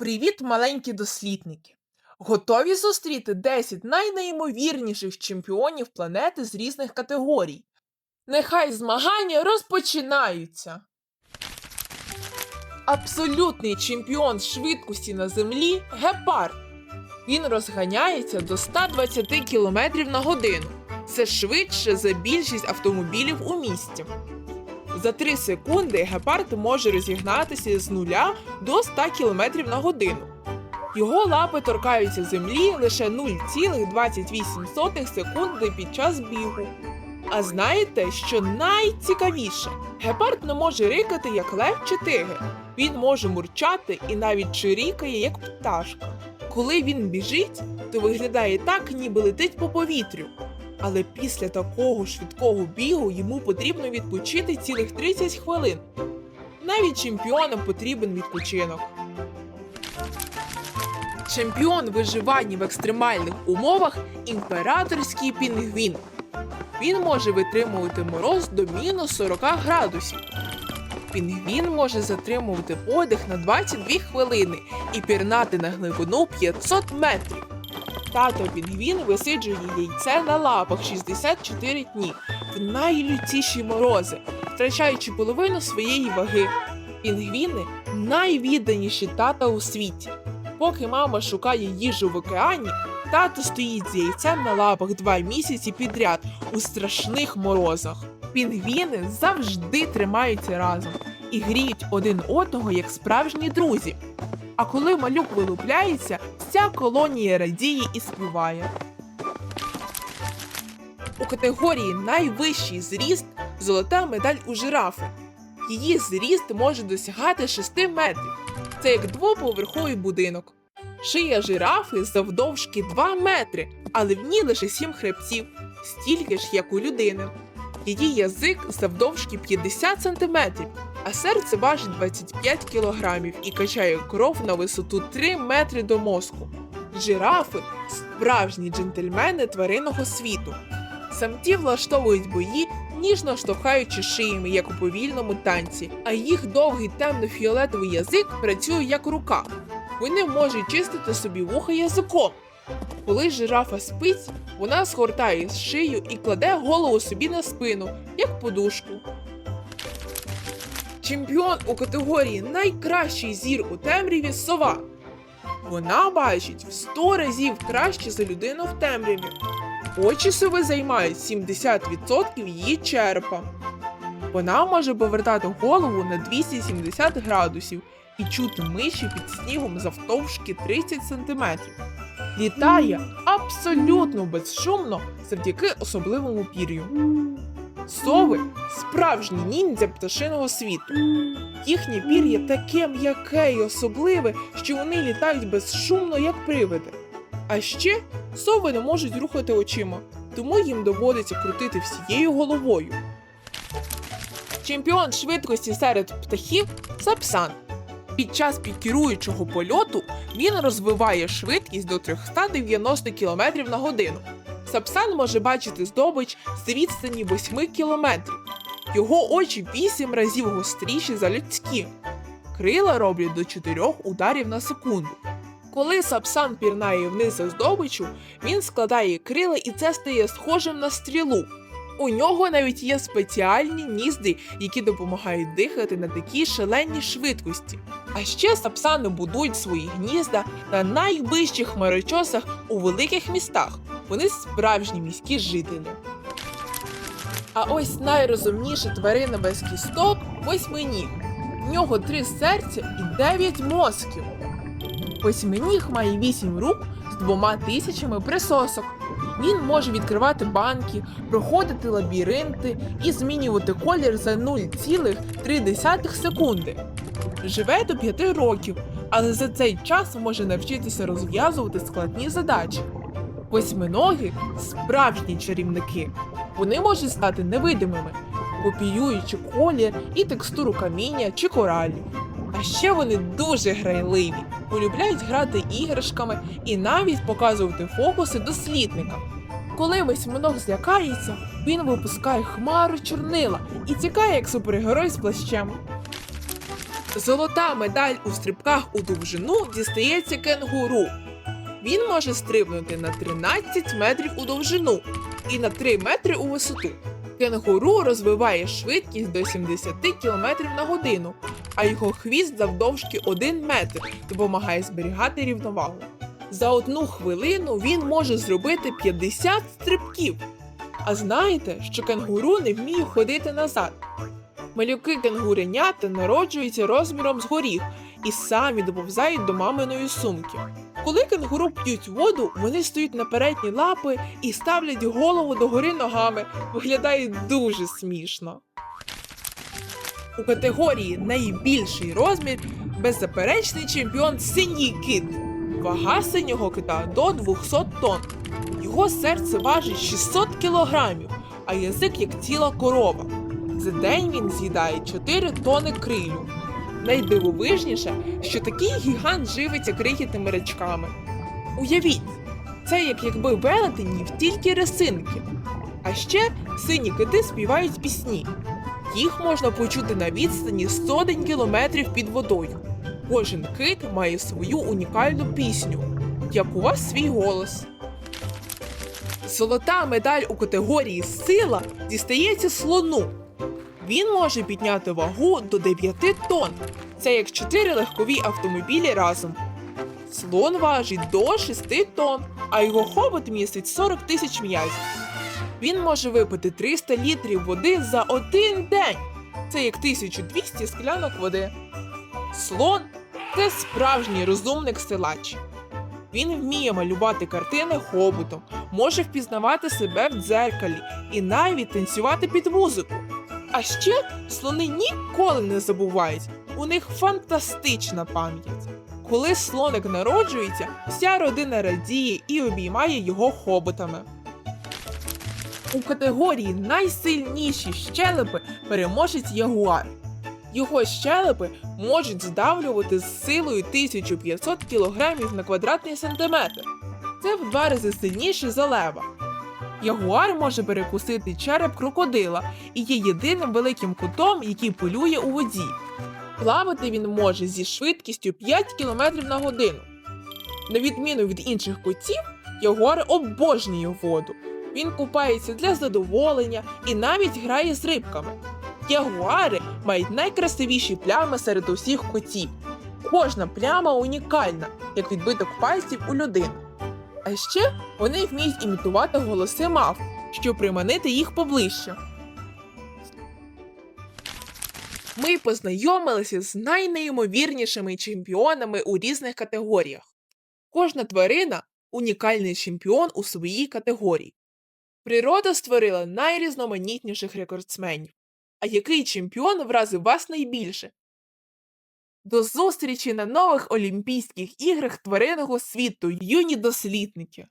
Привіт, маленькі дослідники! Готові зустріти 10 найнеймовірніших чемпіонів планети з різних категорій. Нехай змагання розпочинаються. Абсолютний чемпіон швидкості на землі гепард. Він розганяється до 120 км на годину. Це швидше за більшість автомобілів у місті. За 3 секунди гепард може розігнатися з 0 до 100 км на годину. Його лапи торкаються землі лише 0,28 секунди під час бігу. А знаєте, що найцікавіше? Гепард не може рикати як лев чи тигр. Він може мурчати і навіть чирікає як пташка. Коли він біжить, то виглядає так, ніби летить по повітрю. Але після такого швидкого бігу йому потрібно відпочити цілих 30 хвилин. Навіть чемпіонам потрібен відпочинок. Чемпіон виживання в екстремальних умовах імператорський пінгвін. Він може витримувати мороз до мінус 40 градусів. Пінгвін може затримувати подих на 22 хвилини і пірнати на глибину 500 метрів. Тато пінгвін висиджує яйце на лапах 64 дні в найлютіші морози, втрачаючи половину своєї ваги. Пінгвіни найвідданіші тата у світі. Поки мама шукає їжу в океані, тато стоїть з яйцем на лапах два місяці підряд у страшних морозах. Пінгвіни завжди тримаються разом і гріють один одного як справжні друзі. А коли малюк вилупляється, вся колонія радіє і співає. У категорії найвищий зріст золота медаль у жирафи. Її зріст може досягати 6 метрів. Це як двоповерховий будинок. Шия жирафи завдовжки 2 метри, але в ній лише 7 хребців, стільки ж, як у людини. Її язик завдовжки 50 сантиметрів, а серце важить 25 кілограмів і качає кров на висоту 3 метри до мозку. Жирафи справжні джентльмени тваринного світу. Самці влаштовують бої, ніжно штовхаючи шиями, як у повільному танці, а їх довгий темно-фіолетовий язик працює як рука. Вони можуть чистити собі вуха язиком. Коли жирафа спить, вона згортає шию і кладе голову собі на спину, як подушку. Чемпіон у категорії Найкращий зір у темряві сова. Вона бачить в 100 разів краще за людину в темряві. Очі сови займають 70% її черепа. Вона може повертати голову на 270 градусів і чути миші під снігом завтовшки 30 см. Літає абсолютно безшумно завдяки особливому пір'ю. Сови справжні ніндзя пташиного світу. Їхнє пір'я таке м'яке і особливе, що вони літають безшумно, як привиди. А ще сови не можуть рухати очима, тому їм доводиться крутити всією головою. Чемпіон швидкості серед птахів сапсан. Під час пікіруючого польоту він розвиває швидкість до 390 км на годину. Сапсан може бачити здобич з відстані 8 км. Його очі 8 разів гостріші за людські. Крила роблять до 4 ударів на секунду. Коли сапсан пірнає вниз за здобичу, він складає крила і це стає схожим на стрілу. У нього навіть є спеціальні нізди, які допомагають дихати на такій шаленій швидкості. А ще сапсани будують свої гнізда на найвищих хмарочосах у великих містах. Вони справжні міські жителі. А ось найрозумніша тварина без кісток восьминіг. В нього три серця і дев'ять мозків. Восьминіг має вісім рук з двома тисячами присосок. Він може відкривати банки, проходити лабіринти і змінювати колір за 0,3 секунди. Живе до 5 років, але за цей час може навчитися розв'язувати складні задачі. Восьминоги справжні чарівники. Вони можуть стати невидимими, копіюючи колір і текстуру каміння чи коралів. А ще вони дуже грайливі, полюбляють грати іграшками і навіть показувати фокуси дослідникам. Коли восьминог злякається, він випускає хмару чорнила і тікає як супергерой з плащем. Золота медаль у стрибках у довжину дістається кенгуру. Він може стрибнути на 13 метрів у довжину і на 3 метри у висоту. Кенгуру розвиває швидкість до 70 км на годину, а його хвіст завдовжки 1 метр допомагає зберігати рівновагу. За одну хвилину він може зробити 50 стрибків. А знаєте, що кенгуру не вміє ходити назад. Малюки кенгуренята народжуються розміром з горіх і самі доповзають до маминої сумки. Коли кенгуру п'ють воду, вони стоять на передні лапи і ставлять голову догори ногами. Виглядає дуже смішно. У категорії найбільший розмір беззаперечний чемпіон синій кит. Вага синього кита до 200 тонн. Його серце важить 600 кілограмів, а язик як ціла корова. За день він з'їдає 4 тони крилю. Найдивовижніше, що такий гігант живиться крихітними рачками. Уявіть, це як якби велетень їв тільки рисинки. А ще сині кити співають пісні. Їх можна почути на відстані сотень кілометрів під водою. Кожен кит має свою унікальну пісню, як у вас свій голос. Золота медаль у категорії сила дістається слону. Він може підняти вагу до 9 тонн. Це як 4 легкові автомобілі разом. Слон важить до 6 тонн, а його хобот містить 40 тисяч м'язів. Він може випити 300 літрів води за один день. Це як 1200 склянок води. Слон це справжній розумник силач. Він вміє малювати картини хоботом, може впізнавати себе в дзеркалі і навіть танцювати під музику. А ще слони ніколи не забувають. У них фантастична пам'ять. Коли слоник народжується, вся родина радіє і обіймає його хоботами. У категорії найсильніші щелепи переможець ягуар. Його щелепи можуть здавлювати з силою 1500 кг на квадратний сантиметр. Це в два рази сильніше за лева. Ягуар може перекусити череп крокодила і є єдиним великим котом, який полює у воді. Плавати він може зі швидкістю 5 км на годину. На відміну від інших котів, ягуар обожнює воду. Він купається для задоволення і навіть грає з рибками. Ягуари мають найкрасивіші плями серед усіх котів. Кожна пляма унікальна, як відбиток пальців у людини. А ще вони вміють імітувати голоси мав, щоб приманити їх поближче. Ми познайомилися з найнеймовірнішими чемпіонами у різних категоріях. Кожна тварина унікальний чемпіон у своїй категорії. Природа створила найрізноманітніших рекордсменів. А який чемпіон вразив вас найбільше? До зустрічі на нових Олімпійських іграх тваринного світу, юні дослідники!